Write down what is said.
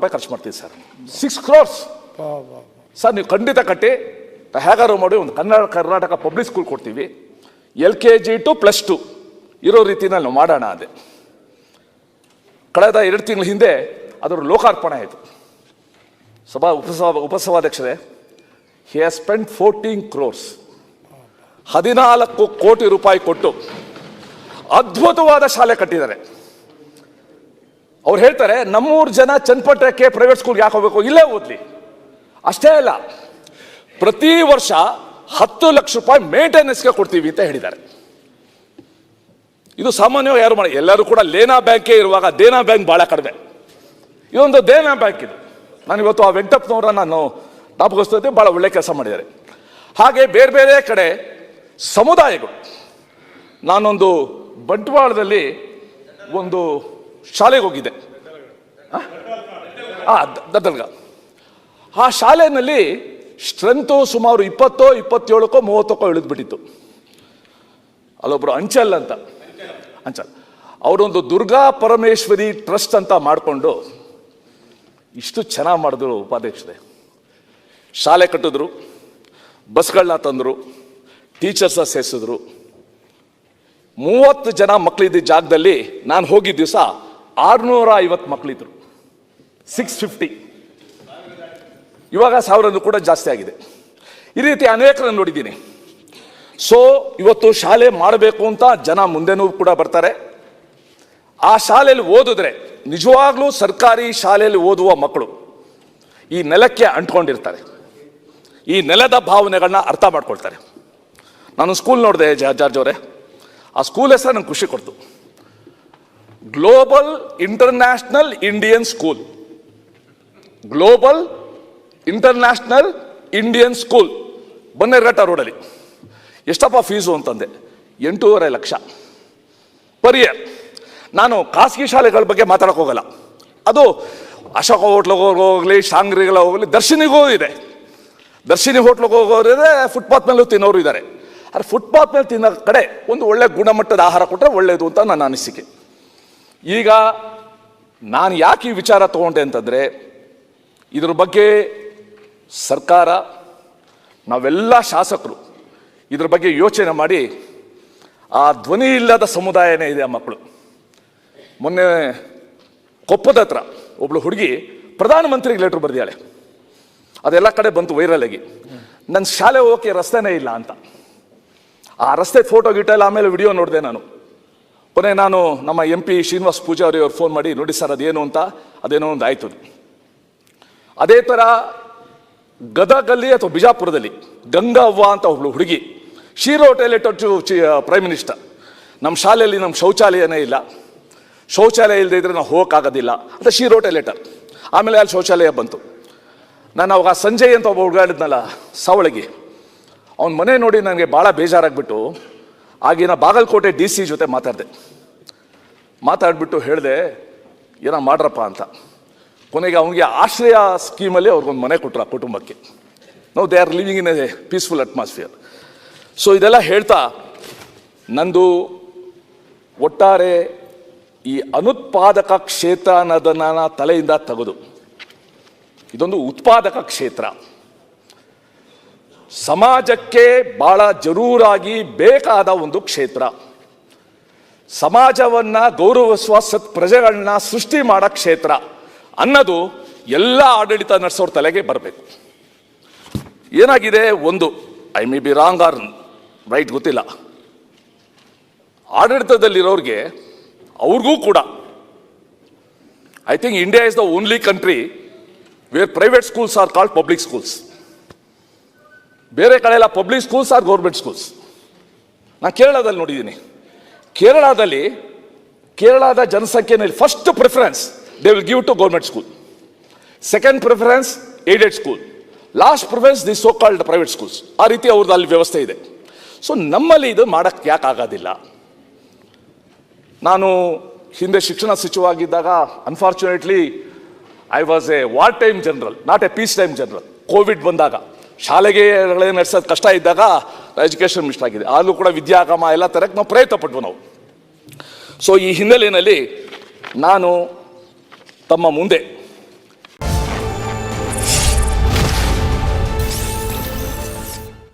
ರೂಪಾಯಿ ಖರ್ಚು ಮಾಡ್ತೀವಿ ಸರ್. ಸಿಕ್ಸ್ ಕ್ರೋರ್ಸ್ ಸರ್, ನೀವು ಖಂಡಿತ ಕಟ್ಟಿ ಹೇಗಾರು ಮಾಡಿ ಒಂದು ಕನ್ನಡ, ಕರ್ನಾಟಕ ಪಬ್ಲಿಕ್ ಸ್ಕೂಲ್ ಕೊಡ್ತೀವಿ. L K G to plus two ಇರೋ ರೀತಿನಲ್ಲಿ ನಾವು ಮಾಡೋಣ ಅದೇ. ಕಳೆದ ಎರಡು ತಿಂಗಳ ಹಿಂದೆ ಅದರ ಲೋಕಾರ್ಪಣೆ ಆಯಿತು. ಸಭಾ, ಉಪಸಭಾ, ಉಪಸಭಾಧ್ಯಕ್ಷರೇ he has spend fourteen crores ಹದಿನಾಲ್ಕು ಕೋಟಿ ರೂಪಾಯಿ ಕೊಟ್ಟು ಅದ್ಭುತವಾದ ಶಾಲೆ ಕಟ್ಟಿದ್ದಾರೆ. ಅವ್ರು ಹೇಳ್ತಾರೆ, ನಮ್ಮೂರು ಜನ ಚನ್ನಪಟ್ಟಣಕ್ಕೆ ಪ್ರೈವೇಟ್ ಸ್ಕೂಲ್ಗೆ ಯಾಕೆ ಹೋಗ್ಬೇಕು? ಇಲ್ಲೇ ಓದ್ಲಿ. ಅಷ್ಟೇ ಅಲ್ಲ, ಪ್ರತಿ ವರ್ಷ ಹತ್ತು ಲಕ್ಷ ರೂಪಾಯಿ ಮೇಂಟೆನೆನ್ಸ್ಗೆ ಕೊಡ್ತೀವಿ ಅಂತ ಹೇಳಿದ್ದಾರೆ. ಇದು ಸಾಮಾನ್ಯವಾಗಿ ಯಾರು ಮಾಡಿ, ಎಲ್ಲರೂ ಕೂಡ ಲೇನಾ ಬ್ಯಾಂಕೇ ಇರುವಾಗ ದೇನಾ ಬ್ಯಾಂಕ್ ಭಾಳ ಕಡಿಮೆ. ಇದೊಂದು ದೇನಾ ಬ್ಯಾಂಕ್ ಇದು. ನಾನು ಇವತ್ತು ಆ ವೆಂಕಟಪ್ಪನವರ ನಾನು ಜ್ಞಾಪಕಿಸ್ತೇನೆ ಭಾಳ ಒಳ್ಳೆ ಕೆಲಸ ಮಾಡಿದ್ದಾರೆ. ಹಾಗೆ ಬೇರೆ ಬೇರೆ ಕಡೆ ಸಮುದಾಯಗಳು. ನಾನೊಂದು ಬಂಟ್ವಾಳದಲ್ಲಿ ಒಂದು ಶಾಲೆಗೆ ಹೋಗಿದ್ದೆ. ದದ್ದಲ್ಗ. ಆ ಶಾಲೆಯಲ್ಲಿ ಸ್ಟ್ರೆಂತು ಸುಮಾರು ಇಪ್ಪತ್ತೋ, ಇಪ್ಪತ್ತೇಳಕ್ಕೋ, ಮೂವತ್ತಕ್ಕೋ ಇಳಿದ್ಬಿಟ್ಟಿತ್ತು. ಅಲ್ಲೊಬ್ರು ಅಂಚಲ್ ಅಂತ. ಅಂಚಲ್. ಅವರೊಂದು ದುರ್ಗಾ ಪರಮೇಶ್ವರಿ ಟ್ರಸ್ಟ್ ಅಂತ ಮಾಡಿಕೊಂಡು ಇಷ್ಟು ಚೆನ್ನಾಗಿ ಮಾಡಿದ್ರು ಉಪಾಧ್ಯಕ್ಷರೆ. ಶಾಲೆ ಕಟ್ಟಿದ್ರು ಬಸ್ಗಳನ್ನ ತಂದರು ಟೀಚರ್ಸ ಸೇರಿಸಿದ್ರು. ಮೂವತ್ತು ಜನ ಮಕ್ಕಳಿದ್ದ ಜಾಗದಲ್ಲಿ ನಾನು ಹೋಗಿದ್ದ ದಿವಸ ಆರುನೂರ ಐವತ್ತು ಮಕ್ಕಳಿದ್ರು ಸಿಕ್ಸ್ ಫಿಫ್ಟಿ ಇವಾಗ ಸಾವಿರದ್ದು ಕೂಡ ಜಾಸ್ತಿ ಆಗಿದೆ. ಈ ರೀತಿ ಅನೇಕರನ್ನು ನೋಡಿದ್ದೀನಿ. ಸೊ ಇವತ್ತು ಶಾಲೆ ಮಾಡಬೇಕು ಅಂತ ಜನ ಮುಂದೆನೂ ಕೂಡ ಬರ್ತಾರೆ. ಆ ಶಾಲೆಯಲ್ಲಿ ಓದಿದ್ರೆ ನಿಜವಾಗ್ಲೂ ಸರ್ಕಾರಿ ಶಾಲೆಯಲ್ಲಿ ಓದುವ ಮಕ್ಕಳು ಈ ನೆಲಕ್ಕೆ ಅಂಟ್ಕೊಂಡಿರ್ತಾರೆ. ಈ ನೆಲದ ಭಾವನೆಗಳನ್ನ ಅರ್ಥ ಮಾಡ್ಕೊಳ್ತಾರೆ. ನಾನು ಸ್ಕೂಲ್ ನೋಡಿದೆ ಜಾರ್ಜ್ ಅವರೇ. ಆ ಸ್ಕೂಲ್ ಹೆಸರು ನಂಗೆ ಖುಷಿ ಕೊಡ್ತು. Global international Indian school global international Indian school Bannerghatta ರೋಡಲ್ಲಿ ಎಷ್ಟಪ್ಪ ಫೀಸು ಅಂತಂದೆ? ಎಂಟೂವರೆ ಲಕ್ಷ. ಪರ್ ಇಯರ್ ನಾನು ಖಾಸಗಿ ಶಾಲೆಗಳ ಬಗ್ಗೆ ಮಾತಾಡಕ್ಕೆ ಹೋಗಲ್ಲ. ಅದು ಅಶೋಕ ಹೋಟ್ಲಿಗೆ ಹೋಗಲಿ, ಶಾಂಗ್ರಿಗಳ ಹೋಗಲಿ, ದರ್ಶನಿಗೂ ಇದೆ. ದರ್ಶಿನಿ ಹೋಟ್ಲಿಗೆ ಹೋಗೋರು ಇದೆ ಫುಟ್ಪಾತ್ ಮೇಲೂ ತಿನ್ನೋರು ಇದ್ದಾರೆ ಆದರೆ ಫುಟ್ಪಾತ್ ಮೇಲೆ ತಿನ್ನೋ ಕಡೆ ಒಂದು ಒಳ್ಳೆ ಗುಣಮಟ್ಟದ ಆಹಾರ ಕೊಟ್ಟರೆ ಒಳ್ಳೆಯದು ಅಂತ ನನ್ನ ಅನಿಸಿಕೆ. ಈಗ ನಾನು ಯಾಕೆ ಈ ವಿಚಾರ ತಗೊಂಡೆ ಅಂತಂದರೆ, ಇದ್ರ ಬಗ್ಗೆ ಸರ್ಕಾರ, ನಾವೆಲ್ಲ ಶಾಸಕರು ಇದ್ರ ಬಗ್ಗೆ ಯೋಚನೆ ಮಾಡಿ, ಆ ಧ್ವನಿ ಇಲ್ಲದ ಸಮುದಾಯನೇ ಇದೆ ಆ ಮಕ್ಕಳು. ಮೊನ್ನೆ ಕೊಪ್ಪದ ಹತ್ರ ಒಬ್ಳು ಹುಡುಗಿ ಪ್ರಧಾನಮಂತ್ರಿಗೆ ಲೆಟ್ರ್ ಬರೆದಿದ್ದಾಳೆ. ಅದೆಲ್ಲ ಕಡೆ ಬಂತು ವೈರಲ್ ಆಗಿ. ನನ್ನ ಶಾಲೆ ಹೋಗೋಕೆ ರಸ್ತೆನೇ ಇಲ್ಲ ಅಂತ. ಆ ರಸ್ತೆ ಫೋಟೋ ಗಿಟ್ಟಲ್ಲ ಆಮೇಲೆ ವಿಡಿಯೋ ನೋಡಿದೆ ನಾನು. ಕೊನೆ ನಾನು ನಮ್ಮ ಎಂ ಪಿ ಶ್ರೀನಿವಾಸ್ ಪೂಜಾರಿ ಅವ್ರು ಫೋನ್ ಮಾಡಿ, ನೋಡಿ ಸರ್, ಅದೇನು ಅಂತ? ಅದೇನೋ ಒಂದು ಆಯಿತು. ಅದೇ ಥರ ಗದಗಲ್ಲಿ ಅಥವಾ ಬಿಜಾಪುರದಲ್ಲಿ ಗಂಗವ್ವ ಅಂತ ಒಬ್ಳು ಹುಡುಗಿ she wrote toilet to prime minister ನಮ್ಮ ಶಾಲೆಯಲ್ಲಿ ನಮ್ಮ ಶೌಚಾಲಯನೇ ಇಲ್ಲ. ಶೌಚಾಲಯ ಇಲ್ಲದೆ ಇದ್ರೆ ನಾವು ಹೋಗೋಕ್ಕಾಗೋದಿಲ್ಲ ಅಂತ ಶೀರೋ ಟೈಲೆಟರ್ ಆಮೇಲೆ ಅಲ್ಲಿ ಶೌಚಾಲಯ ಬಂತು. ನಾನು ಅವಾಗ ಸಂಜಯ್ ಅಂತ ಒಬ್ಬ ಹುಡುಗಾಡಿದ್ನಲ್ಲ ಸವಳಿಗೆ. ಅವನ ಮನೆ ನೋಡಿ ನನಗೆ ಭಾಳ ಬೇಜಾರಾಗ್ಬಿಟ್ಟು ಆಗಿನ ಬಾಗಲಕೋಟೆ ಡಿ ಸಿ ಜೊತೆ ಮಾತಾಡಿದೆ. ಮಾತಾಡಿಬಿಟ್ಟು ಹೇಳಿದೆ, ಏನೋ ಮಾಡ್ರಪ್ಪ ಅಂತ. ಕೊನೆಗೆ ಅವನಿಗೆ ಆಶ್ರಯ ಸ್ಕೀಮಲ್ಲಿ ಅವ್ರಿಗೊಂದು ಮನೆ ಕೊಟ್ಟರು ಆ ಕುಟುಂಬಕ್ಕೆ. ನಾವು they are living in a peaceful atmosphere so ಇದೆಲ್ಲ ಹೇಳ್ತಾ, ನಂದು ಒಟ್ಟಾರೆ ಈ ಅನುತ್ಪಾದಕ ಕ್ಷೇತ್ರ ಅನ್ನೋದನ್ನ ತಲೆಯಿಂದ ತೆಗೆದು. ಇದೊಂದು ಉತ್ಪಾದಕ ಕ್ಷೇತ್ರ. ಸಮಾಜಕ್ಕೆ ಬಹಳ ಜರೂರಾಗಿ ಬೇಕಾದ ಒಂದು ಕ್ಷೇತ್ರ. ಸಮಾಜವನ್ನ ಗೌರವಿಸುವ ಸತ್ ಪ್ರಜೆಗಳನ್ನ ಸೃಷ್ಟಿ ಮಾಡೋ ಕ್ಷೇತ್ರ ಅನ್ನೋದು ಎಲ್ಲ ಆಡಳಿತ ನಡೆಸೋರ ತಲೆಗೆ ಬರಬೇಕು. ಏನಾಗಿದೆ? ಒಂದು, I may be wrong or right ಗೊತ್ತಿಲ್ಲ. ಆಡಳಿತದಲ್ಲಿರೋರಿಗೆ ಅವ್ರಿಗೂ ಕೂಡ, I think India is the only country where private schools are called public schools. ಬೇರೆ ಕಡೆ ಎಲ್ಲ public schools are government schools ನಾನು ಕೇರಳದಲ್ಲಿ ನೋಡಿದ್ದೀನಿ ಕೇರಳದಲ್ಲಿ ಕೇರಳದ ಜನಸಂಖ್ಯೆಯಲ್ಲಿ first preference they will give to government school second preference aided school last preference the so called private schools ಆ ರೀತಿ ಅವ್ರದ್ದು ಅಲ್ಲಿ ವ್ಯವಸ್ಥೆ ಇದೆ. ಸೊ ನಮ್ಮಲ್ಲಿ ಇದು ಮಾಡಕ್ಕೆ ಯಾಕೆ ಆಗೋದಿಲ್ಲ? ನಾನು ಹಿಂದೆ ಶಿಕ್ಷಣ ಸಚಿವವಾಗಿದ್ದಾಗ unfortunately I was a war time general not a peace time general covid ಬಂದಾಗ. ಶಾಲೆಗೆ ನಡೆಸೋದು ಕಷ್ಟ ಇದ್ದಾಗ ಎಜುಕೇಷನ್ ಮಿಸ್ಟ್ ಆಗಿದೆ. ಆದರೂ ಕೂಡ ವಿದ್ಯಾಗಮ ಎಲ್ಲ ತರಕ್ಕೆ ನಾವು ಪ್ರಯತ್ನ ಪಟ್ವು ನಾವು. ಸೊ ಈ ಹಿನ್ನೆಲೆಯಲ್ಲಿ ನಾನು ತಮ್ಮ ಮುಂದೆ